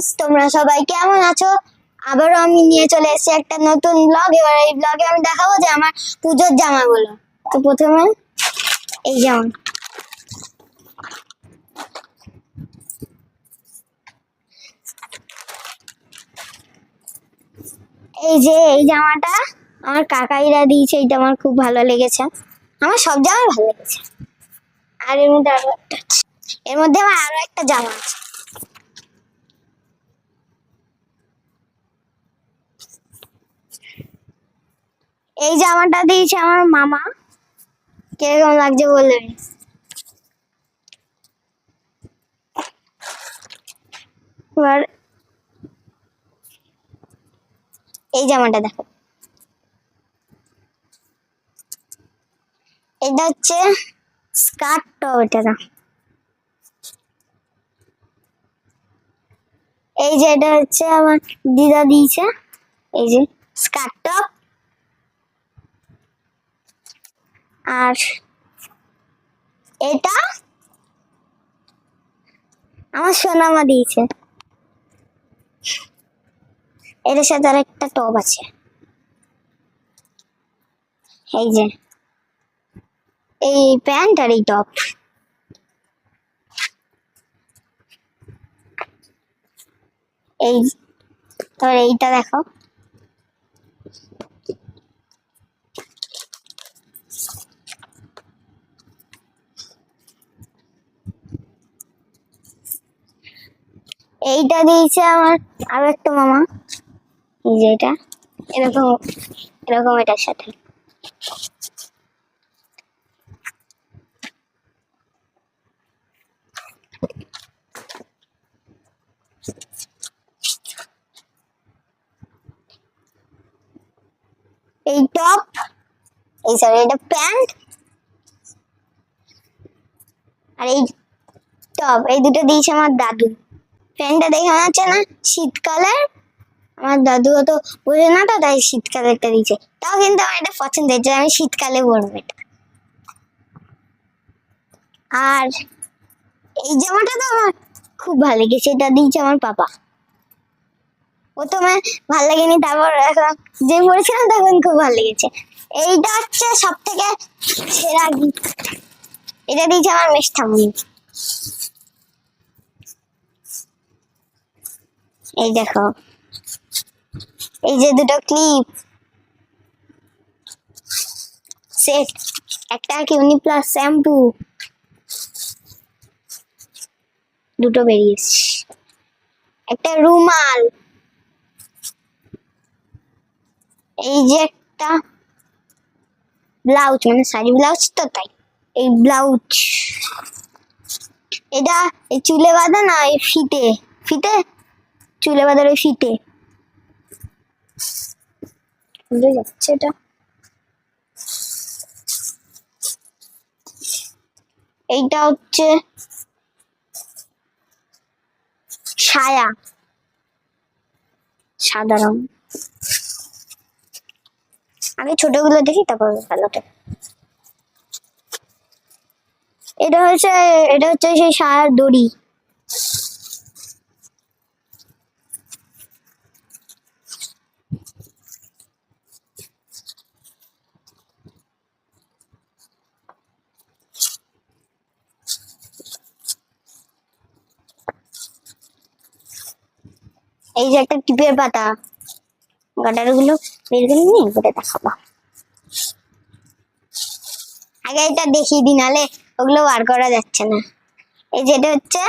Friends তোমরা সবাই কেমন আছো? আবারও আমি নিয়ে চলে এসেছি একটা নতুন ব্লগ এবার এই ব্লগে আমি দেখাবো যে আমার পুজোর জামাগুলো। তো প্রথমে এই জামা এই যে এই জামাটা আমার কাকাইরা দিয়েছে, এইটা আমার খুব ভালো লেগেছে। আমার সব জামাই ভালো লেগেছে। আর এর মধ্যে আরও একটা। এর মধ্যে আমার আরও একটা জামা আছে। এই জামাটা দিয়েছে আমার মামা। কীরকম লাগছে বলবেন এবার এই জামাটা দেখো। এটা হচ্ছে স্কার্ট টপ এটা এই যে এটা হচ্ছে আমার দিদা দিয়েছে। এই যে স্কার্ট টপ। আর এটা আমার সোনামা দিয়েছে। এটার সাথে আর একটা টপ আছে। এই যে, এই প্যান্ট আর এই টপ এই তোর এইটা দেখো। এইটা দিয়েছে আমার আরও একটা মামা। এই যে এটা। এরকম এরকম এটার সাথে। এই টপ এই সরি এটা প্যান্ট আর এই টপ এই দুটো দিয়েছে আমার দাদু। প্যান্টটা দেখে মনে হচ্ছে না, শীতকালের। আমার দাদু তো বোঝে না তো, তাই শীতকালেরটা দিয়েছে। তাও কিন্তু আমার এটা পছন্দ হয়েছে আমি শীতকালে পরবো এটা। আর এই জামাটা তো আমার খুব ভালো লেগেছে, এটা দিয়েছে আমার পাপা। প্রথমে ভালো লাগেনি, তারপর এখন যে পড়েছিলাম তখন খুব ভালো লেগেছে। এইটা হচ্ছে সব থেকে সেরা গিফট এটা দিয়েছে আমার মেষ্ঠামণি এই দেখো। এই যে দুটো ক্লিপ সেট একটা কিউনি প্লাস শ্যাম্পু দুটো বেরিয়েছে একটা রুমাল। এই যে একটা ব্লাউজ মানে শাড়ি ব্লাউজ তো তাই। এই ব্লাউজ এটা চুলে বাঁধা না, এই ফিতে? ফিতে? চুলে বাঁধার ওই ফিতে যাচ্ছে এটা। এইটা হচ্ছে ছায়া। সাদা রং আগে ছোটগুলো দেখি, তারপর ভালোটা এটা হচ্ছে এটা হচ্ছে সেই সায়ার দড়ি। এই যে একটা টিপের পাতা। গাটারগুলো বের করে নিয়ে করে দেখাবো। আগে এটা দেখিয়ে দিই, নালে ওগুলো বার করা যাচ্ছে না। এই যেটা হচ্ছে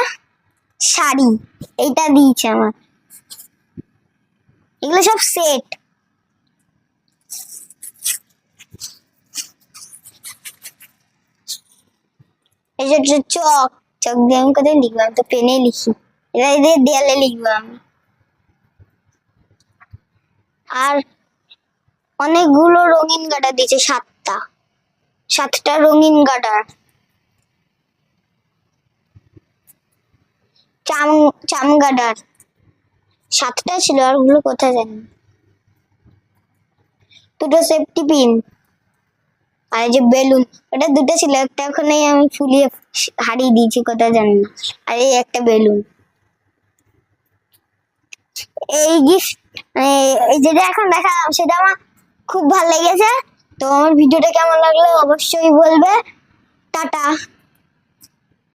শাড়ি, এইটা দিয়েছে আমার। এগুলো সব সেট। এই যে চক চক দিয়ে আমি কোথায় লিখব? আমি তো পেনে লিখি। এটা দেয়ালে লিখব আমি। আর অনেকগুলো রঙিন গাডার দিয়েছে, সাতটা। সাতটা রঙিন গাডার চাম চাম গাডার। সাতটা ছিল, আর ওগুলো কোথায় জানি। দুটো সেফটি পিন আর যে বেলুন, ওটা দুটো ছিল, একটা ওখানেই আমি ফুলিয়ে হারিয়ে দিয়েছি, কোথায় জানি না। আর এই একটা বেলুন। এই গিফট যেটা এখন দেখালাম, সেটা আমার খুব ভালো লেগেছে। তো আমার ভিডিওটা কেমন লাগল অবশ্যই বলবে। টাটা।